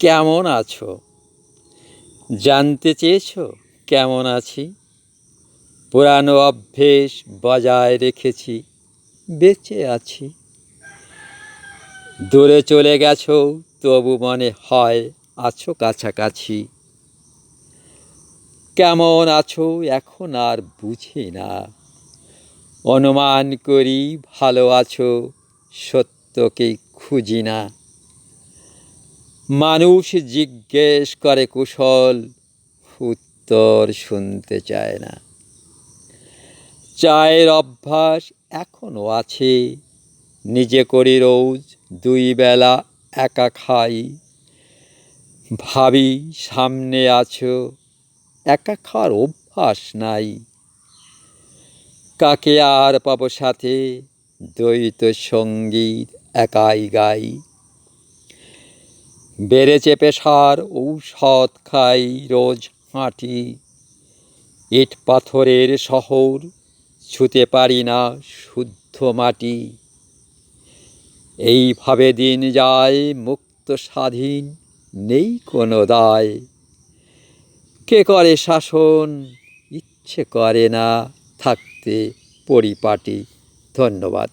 কেমন আছো? জানতে চেয়েছো কেমন আছি? পুরানো অভ্যেস বজায় রেখেছি, বেঁচে আছি। দূরে চলে গেছো, তবু মনে হয় আছো কাছাকাছি। কেমন আছো এখন আর বুঝি না। অনুমান করি ভালো আছো, সত্যকে খুঁজি না। মানুষ জিজ্ঞেস করে কুশল, উত্তর শুনতে চায় না। চায়ের অভ্যাস এখনও আছে। নিজে করি রোজ দুই বেলা একা খাই। ভাবি সামনে আছো, একা খাওয়ার অভ্যাস নাই। কাকে আর পাবো সাথে? দ্বৈত সংগীত একাই গাই। বেড়েছে সার ঔষধ খাই রোজ হাঁটি। ইট পাথরের শহর ছুতে পারি না শুদ্ধ মাটি। এইভাবে দিন যায় মুক্ত স্বাধীন, নেই কোনো দায়। কে করে শাসন, ইচ্ছে করে না থাকতে পরিপাটি। ধন্যবাদ।